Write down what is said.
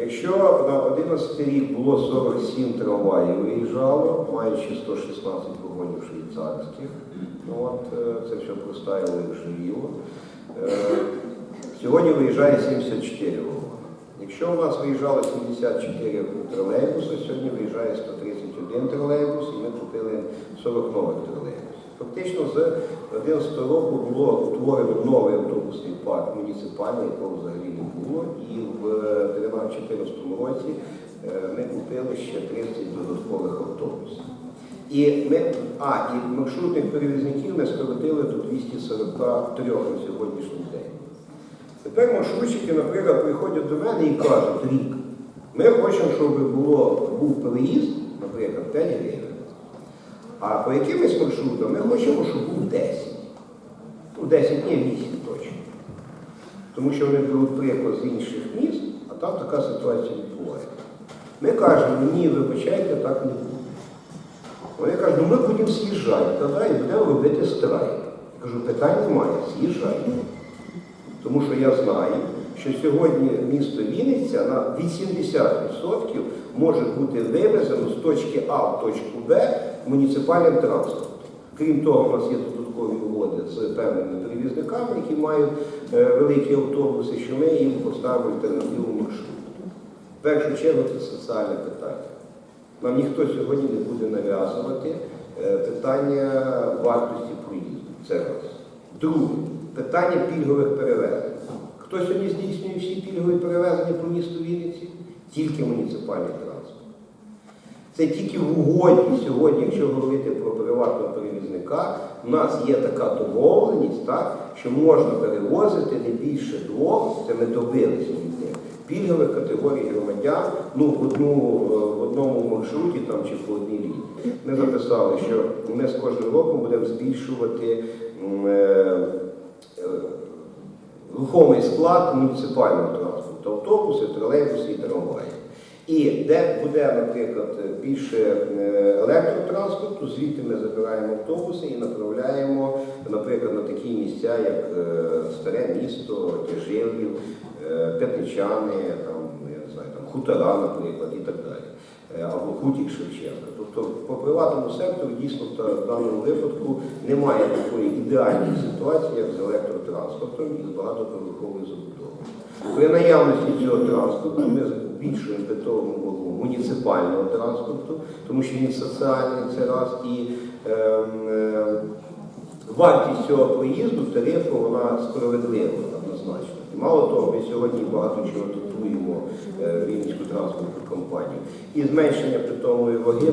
Якщо на 11 рік було 47 трамваїв виїжджало, маючи 116 вагонів швейцарських, ну от е, це все простаяло і живіло. Е, Сьогодні виїжджає 74 вагони. Якщо у нас виїжджало 74 тролейбуси, сьогодні виїжджає 131 тролейбус, і ми купили 40 нових тролейбусів. Фактично з 2011 року було утворено новий автобусний парк муніципальний, якого взагалі не було. В 2014 році е, ми купили ще 30 додаткових автобусів. І ми, а, і маршрутних перевізників ми скоротили до 243 на сьогоднішній день. Тепер маршрутчики, наприклад, приходять до мене і кажуть, рік, ми хочемо, щоб було, був переїзд, наприклад, 5 гривень. А по якимось маршрутам ми хочемо, щоб був 10. Ну, 10 ні, 8 точно. Тому що вони беруть приклад з інших міст, а там така ситуація відбувається. Ми кажемо, ні, вибачайте, так не буде. Вони кажуть, ну ми будемо з'їжджати тоді і будемо робити страйк. Я кажу, питань немає, з'їжджайте. Тому що я знаю, що сьогодні місто Вінниця на 80% може бути вивезено з точки А в точку Б муніципальним транспортом. Крім того, у нас є додаткові угоди з певними перевізниками, які мають е, великі автобуси, що ми їм поставимо альтернативу маршруту. В першу чергу це соціальне питання. Нам ніхто сьогодні не буде нав'язувати е, питання вартості проїзду. Це раз. Друге, питання пільгових перевезень. Хто сьогодні здійснює всі пільгові перевезення по місту Вінниці? Тільки муніципальний транспорт. Це тільки в угоді сьогодні, якщо говорити про у нас є така домовленість, так, що можна перевозити не більше двох, це ми добилися від них, пільгових категорій громадян ну, в, одну, е, в одному маршруті там, чи по одній лінії. Ми записали, що ми з кожним роком будемо збільшувати е, е, рухомий склад муніципального транспорту, автобуси, тролейбуси і трамваї. І де буде, наприклад, більше е, електротранспорту, звідти ми забираємо автобуси і направляємо, наприклад, на такі місця, як е, Старе місто, Тяжилів, е, П'ятничани, там, я не знаю, там, Хутора, наприклад, і так далі. Або Хутік Шевченка. Тобто по приватному сектору дійсно в даному випадку немає такої ідеальної ситуації, як з електротранспортом і з багатоповерховою забудовою. При наявності цього транспорту ми збільшуємо питову вагу муніципального транспорту, тому що він соціальний це раз і е, е, вартість цього проїзду тарифу вона справедлива однозначно. І мало того, ми сьогодні багато чого дотуємо е, Вінницьку транспортну компанію. І зменшення питомої ваги